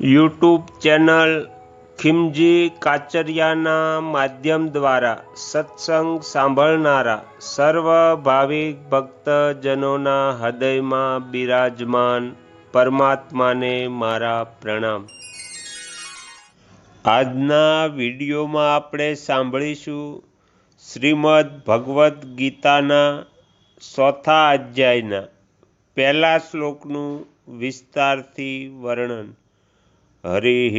YouTube channel ખિમજી કાચરિયાના માધ્યમ દ્વારા સત્સંગ સાંભળનારા સર્વ ભાવિક ભક્તજનોના હૃદયમાં બિરાજમાન પરમાત્માને મારા પ્રણામ. આજના વિડીયોમાં આપણે સાંભળીશું શ્રીમદ ભગવદ્ ગીતાના ચોથા અધ્યાયના પહેલા શ્લોકનું વિસ્તારથી વર્ણન. હરિ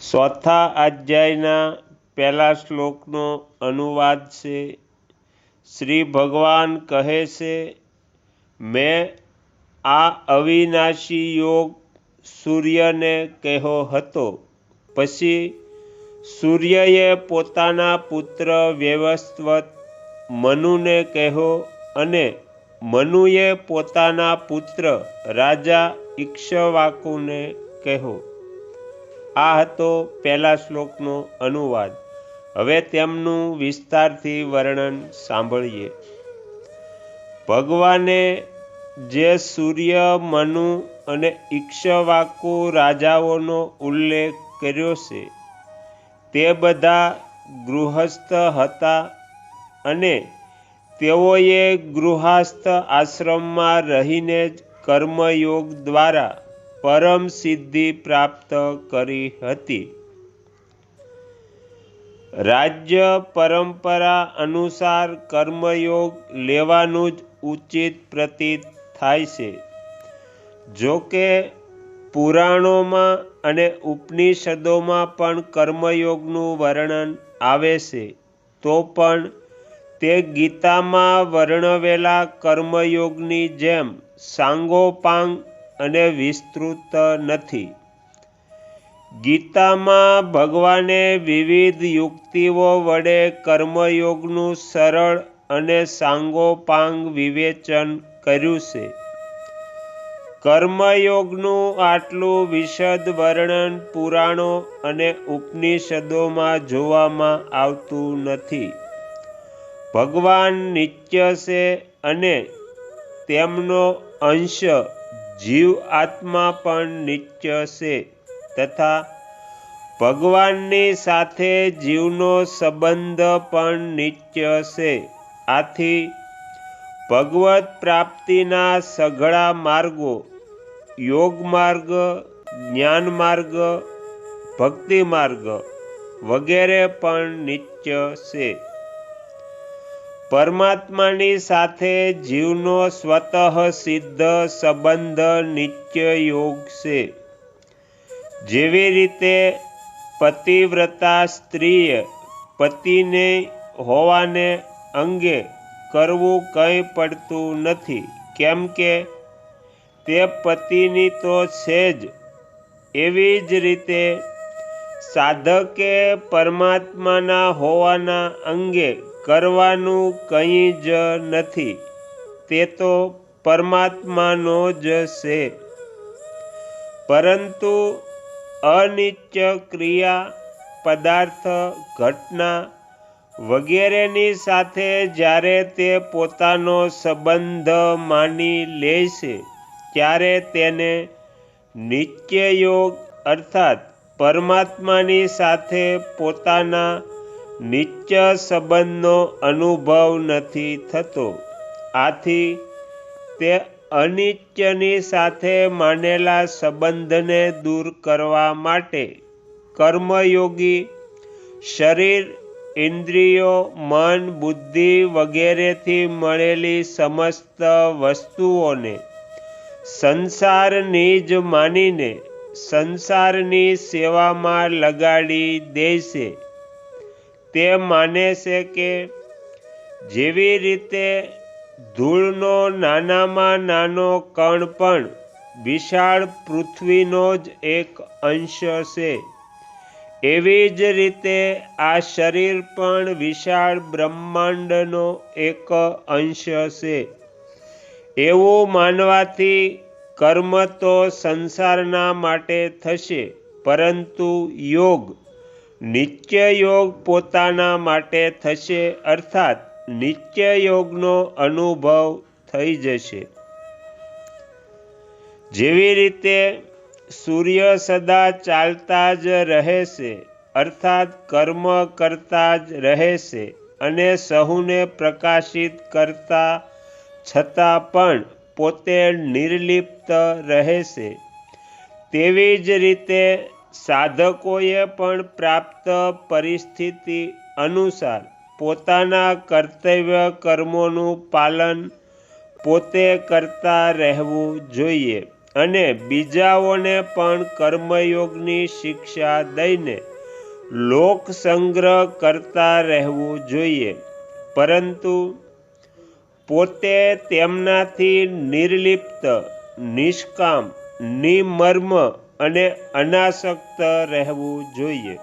ચોથા અધ્યાયના પહેલા શ્લોકનો અનુવાદ છે. શ્રી ભગવાન કહે છે, મેં આ અવિનાશી યોગ સૂર્યને કહ્યો હતો. પછી સૂર્યએ પોતાના પુત્ર વ્યવસ્વત મનુને કહ્યો અને મનુએ પોતાના પુત્ર રાજા ઈક્ષ્વાકુને કહ્યો, આ હતો પહેલા શ્લોકનો અનુવાદ. હવે તેમનું વિસ્તારથી વર્ણન સાંભળીએ. ભગવાને જે સૂર્ય, મનુ અને ઈક્ષ્વાકુ રાજાઓનો ઉલ્લેખ કર્યો છે, તે બધા ગૃહસ્થ હતા અને તેઓએ ગૃહસ્થ આશ્રમમાં રહીને જ કર્મયોગ દ્વારા પરમ સિદ્ધિ પ્રાપ્ત કરી હતી. રાજ્ય પરંપરા અનુસાર કર્મયોગ લેવાનું જ ઉચિત પ્રતીત થાય છે. જો કે પુરાણોમાં અને ઉપનિષદોમાં પણ કર્મયોગનું વર્ણન આવે છે, તો પણ તે ગીતામાં વર્ણવેલા કર્મયોગની જેમ સાંગોપાંગ અને વિસ્તૃત નથી. ગીતામાં ભગવાને વિવિધ યુક્તિઓ વડે કર્મયોગનું સરળ અને સાંગોપાંગ વિવેચન કર્યું છે. કર્મયોગનું આટલું વિશદ વર્ણન પુરાણો અને ઉપનિષદોમાં જોવામાં આવતું નથી. ભગવાન નિત્ય છે અને તેમનો અંશ જીવ આત્મા પણ નિત્ય છે તથા ભગવાનની સાથે જીવનો સંબંધ પણ નિત્ય છે. આથી ભગવત પ્રાપ્તિના સઘળા માર્ગો, યોગ માર્ગ, જ્ઞાન માર્ગ, ભક્તિ માર્ગ વગેરે પણ નિત્ય છે. પરમાત્માની સાથે જીવનો સ્વતઃ સિદ્ધ સંબંધ નિત્ય યોગ છે. જેવી રીતે પતિવ્રતા સ્ત્રીએ પતિને હોવાને અંગે કરવું કંઈ પડતું નથી, કેમ કે તે પતિની તો છે જ. એવી જ રીતે સાધકે પરમાત્માના હોવાના અંગે કરવાનું કંઈ જ નથી. તે તો પરમાત્માનો જ છે. પરંતુ અનિત્ય ક્રિયા, પદાર્થ, ઘટના વગેરેની સાથે જ્યારે તે પોતાનો સંબંધ માની લે છે, ત્યારે તેને નિત્ય યોગ અર્થાત પરમાત્માની સાથે પોતાના નિત્ય સંબંધનો અનુભવ નથી થતો. આથી તે અનિત્યની સાથે માનેલા સંબંધને દૂર કરવા માટે કર્મયોગી, શરીર, ઇન્દ્રિયો, મન, બુદ્ધિ વગેરેથી મળેલી સમસ્ત વસ્તુઓને સંસારની જ માનીને સંસારની સેવામાં લગાડી દેશે. તે માને છે કે જેવી રીતે ધૂળનો નાનામાં નાનો કણ પણ વિશાળ પૃથ્વીનો જ એક અંશ છે, એવી જ રીતે આ શરીર પણ વિશાળ બ્રહ્માંડનો એક અંશ છે. એવું માનવાથી કર્મ તો સંસારના માટે થશે, પરંતુ યોગ નિત્ય યોગ પોતાના માટે થશે, અર્થાત નિત્ય યોગનો અનુભવ થઈ જશે. જેવી રીતે સૂર્ય સદા ચાલતા જ રહેશે, અર્થાત કર્મ કરતા જ રહેશે અને સહુને પ્રકાશિત કરતા, છતાં પણ પોતે નિર્લિપ્ત રહેશે. તેવી જ રીતે સાધકોએ પણ પ્રાપ્ત પરિસ્થિતિ અનુસાર પોતાના કર્તવ્ય કર્મોનું પાલન પોતે કરતા રહેવું જોઈએ અને બીજાઓને પણ કર્મયોગની શિક્ષા દઈને લોક સંગ્રહ કરતા રહેવું જોઈએ. પરંતુ પોતે તેમનાથી નિર્લિપ્ત, નિષ્કામ, નિમર્મ અને અનાસક્ત રહેવું જોઈએ.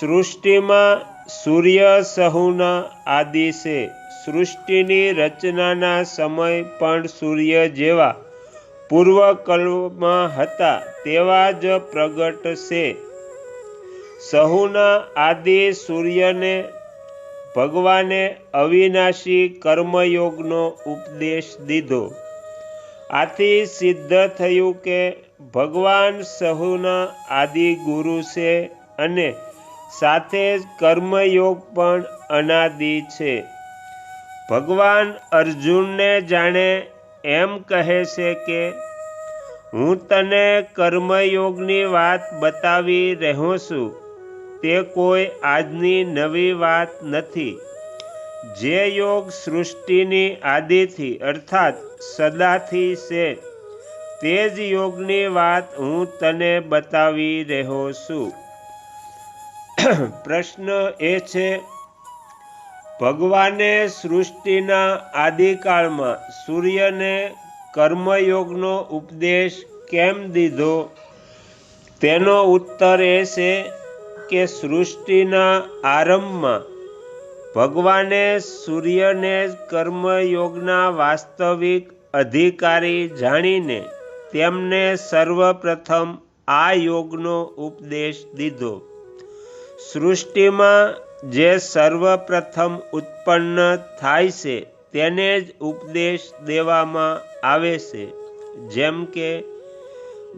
સૃષ્ટિમાં સૂર્ય સહુના આદિ છે સૃષ્ટિની રચનાના સમય પણ સૂર્ય જેવા પૂર્વકલ્પમાં હતા તેવા જ પ્રગટ છે. સહુના આદિ સૂર્યને ભગવાને અવિનાશી કર્મયોગનો ઉપદેશ દીધો. આથી સિદ્ધ થયું કે ભગવાન સહુના આદિ ગુરુ છે અને સાથે જ કર્મયોગ પણ અનાદિ છે. ભગવાન અર્જુનને જાણે એમ કહે છે કે, હું તને કર્મયોગની વાત બતાવી રહ્યો છું. તે કોઈ આજની નવી વાત નથી. જે યોગ સૃષ્ટિની આદિથી અર્થાત સદાથી છે. તે જ યોગની વાત હું તને બતાવી રહ્યો છું. પ્રશ્ન એ છે, ભગવાને સૃષ્ટિના આદિકાળમાં સૂર્યને કર્મયોગનો ઉપદેશ કેમ દીધો? તેનો ઉત્તર એ છે કે સૃષ્ટિના આરંભમાં ભગવાને સૂર્યને કર્મયોગના વાસ્તવિક અધિકારી જાણીને તેમને સર્વપ્રથમ આ યોગનો ઉપદેશ દીધો. સૃષ્ટિમાં જે સર્વપ્રથમ ઉત્પન્ન થાય છે, તેને જ ઉપદેશ દેવામાં આવે છે. જેમ કે,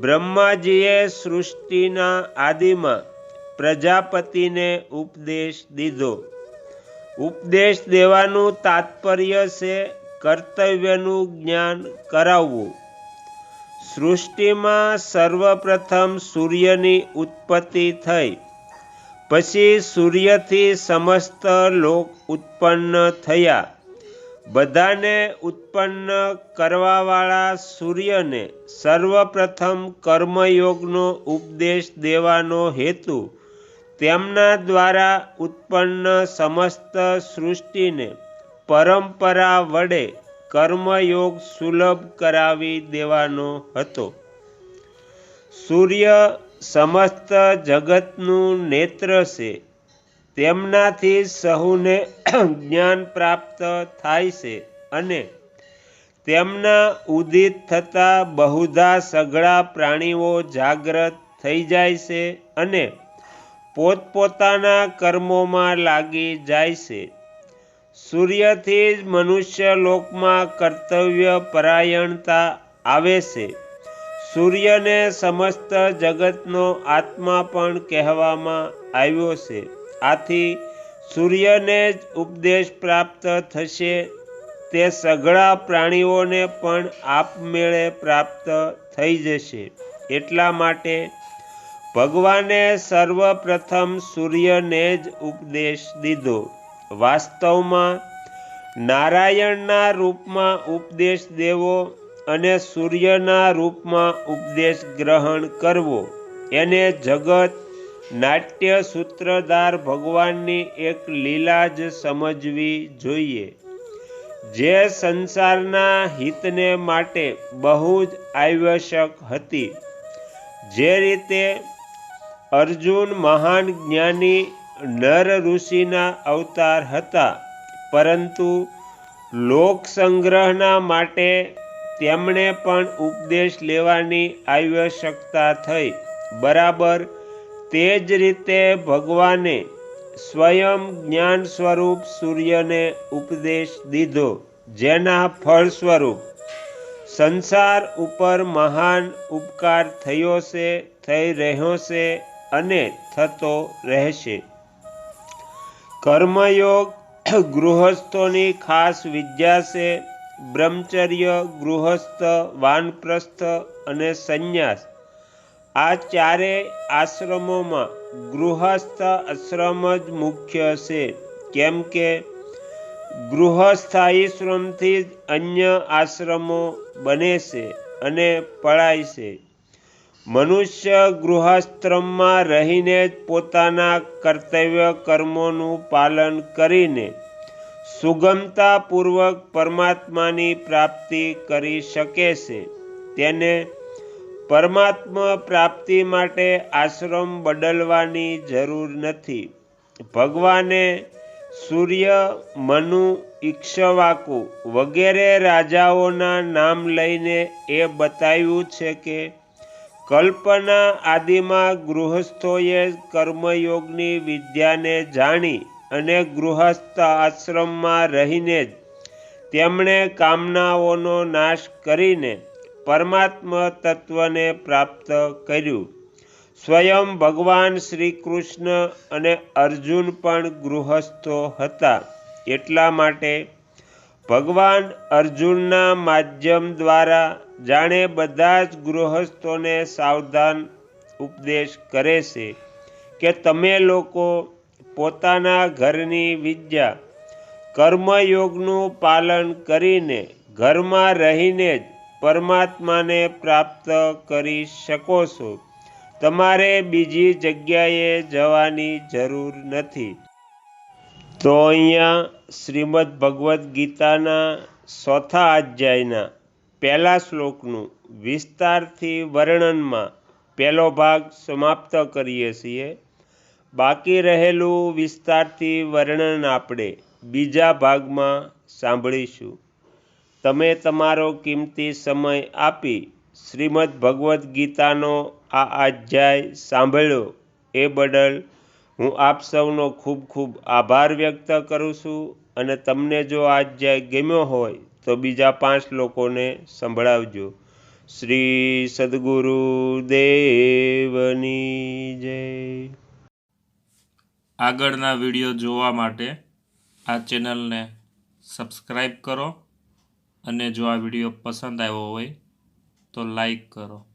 બ્રહ્માજીએ સૃષ્ટિના આદિમાં પ્રજાપતિને ઉપદેશ દીધો. ઉપદેશ દેવાનું તાત્પર્ય છે કર્તવ્યનું જ્ઞાન કરાવવું. સૃષ્ટિમાં સર્વપ્રથમ સૂર્યની ઉત્પત્તિ થઈ. પછી સૂર્યથી સમસ્ત લોક ઉત્પન્ન થયા. બધાને ઉત્પન્ન કરવાવાળા સૂર્યને સર્વપ્રથમ કર્મયોગનો ઉપદેશ દેવાનો હેતુ તેમના દ્વારા ઉત્પન્ન સમસ્ત સૃષ્ટિને પરંપરા વડે કર્મયોગ સુલભ કરાવી દેવાનો હતો. સૂર્ય સમસ્ત જગતનું નેત્ર છે. તેમનાથી સહુને જ્ઞાન પ્રાપ્ત થાય છે અને તેમના ઉદિત થતા બહુધા સઘળા પ્રાણીઓ જાગ્રત થઈ જાય છે અને પોતપોતાના કર્મોમાં લાગી જાય છે. સૂર્યથી જ મનુષ્ય લોકમાં કર્તવ્ય પરાયણતા આવે છે. સૂર્યને સમસ્ત જગતનો આત્મા પણ કહેવામાં આવ્યો છે. આથી સૂર્યને જ ઉપદેશ પ્રાપ્ત થશે તે સઘળા પ્રાણીઓને પણ આપમેળે પ્રાપ્ત થઈ જશે. એટલા માટે ભગવાને સર્વપ્રથમ સૂર્યને જ ઉપદેશ દીધો. વાસ્તવમાં નારાયણના રૂપમાં ઉપદેશ દેવો અને સૂર્યના રૂપમાં ઉપદેશ ગ્રહણ કરવો. એને જગત નાટ્ય સૂત્રધાર ભગવાનની એક લીલા જ સમજવી જોઈએ. જે સંસારના હિતને માટે બહુ જ આવશ્યક હતી. જે રીતે અર્જુન મહાન જ્ઞાની નર ઋષિના અવતાર હતા, પરંતુ લોક સંગ્રહના માટે તેમણે પણ ઉપદેશ લેવાની આવશ્યકતા થઈ. બરાબર તે જ રીતે ભગવાને સ્વયં જ્ઞાન સ્વરૂપ સૂર્યને ઉપદેશ દીધો, જેના ફળ સ્વરૂપ સંસાર ઉપર મહાન ઉપકાર થયો છે, થઈ રહ્યો છે અને થતો રહેશે. કર્મયોગ ગૃહસ્થોની ખાસ વિદ્યા છે બ્રહ્મચર્ય, ગૃહસ્થ, વાનપ્રસ્થ અને સંન્યાસ. આ ચારે આશ્રમોમાં ગૃહસ્થ આશ્રમ જ મુખ્ય છે. કેમ કે ગૃહસ્થાશ્રમથી જ અન્ય આશ્રમો બને છે અને પળાય છે. મનુષ્ય ગૃહાશ્રમમાં રહીને જ પોતાના કર્તવ્ય કર્મોનું પાલન કરીને સુગમતાપૂર્વક પરમાત્માની પ્રાપ્તિ કરી શકે છે. તેને પરમાત્મા પ્રાપ્તિ માટે આશ્રમ બદલવાની જરૂર નથી. ભગવાને સૂર્ય, મનુ, ઈક્ષવાકુ વગેરે રાજાઓના નામ લઈને એ બતાવ્યું છે કે કલ્પના આદિમાં ગૃહસ્થોએ કર્મયોગની વિદ્યાને જાણી અને ગૃહસ્થ આશ્રમમાં રહીને જ તેમણે કામનાઓનો નાશ કરીને પરમાત્મા તત્વને પ્રાપ્ત કર્યું. સ્વયં ભગવાન શ્રી કૃષ્ણ અને અર્જુન પણ ગૃહસ્થો હતા એટલા માટે ભગવાન અર્જુનના માધ્યમ દ્વારા જાણે બધા જ ગૃહસ્થોને સાવધાન ઉપદેશ કરે છે કે તમે લોકો પોતાના ઘરની વિદ્યા, કર્મયોગનું પાલન કરીને ઘરમાં રહીને જ પરમાત્માને પ્રાપ્ત કરી શકો છો. તમારે બીજી જગ્યાએ જવાની જરૂર નથી. તો અહીંયા શ્રીમદ્ ભગવદ્ ગીતાના ચોથા અધ્યાયના પહેલા શ્લોકનું વિસ્તારથી વર્ણનમાં પહેલો ભાગ સમાપ્ત કરીએ છીએ. બાકી રહેલું વિસ્તારથી વર્ણન આપણે બીજા ભાગમાં સાંભળીશું. તમે તમારો કિંમતી સમય આપી શ્રીમદ્ ભગવદ્ ગીતાનો આ અધ્યાય સાંભળ્યો એ બદલ હું આપ સૌનો ખૂબ ખૂબ આભાર વ્યક્ત કરું છું અને તમને જો આ અધ્યાય ગમ્યો હોય તો બીજા પાંચ લોકોને સંભળાવજો. શ્રી સદગુરુ દેવની જય. આગળના વીડિયો જોવા માટે આ ચેનલને સબસ્ક્રાઈબ કરો અને જો આ વીડિયો પસંદ આવ્યો હોય તો લાઈક કરો.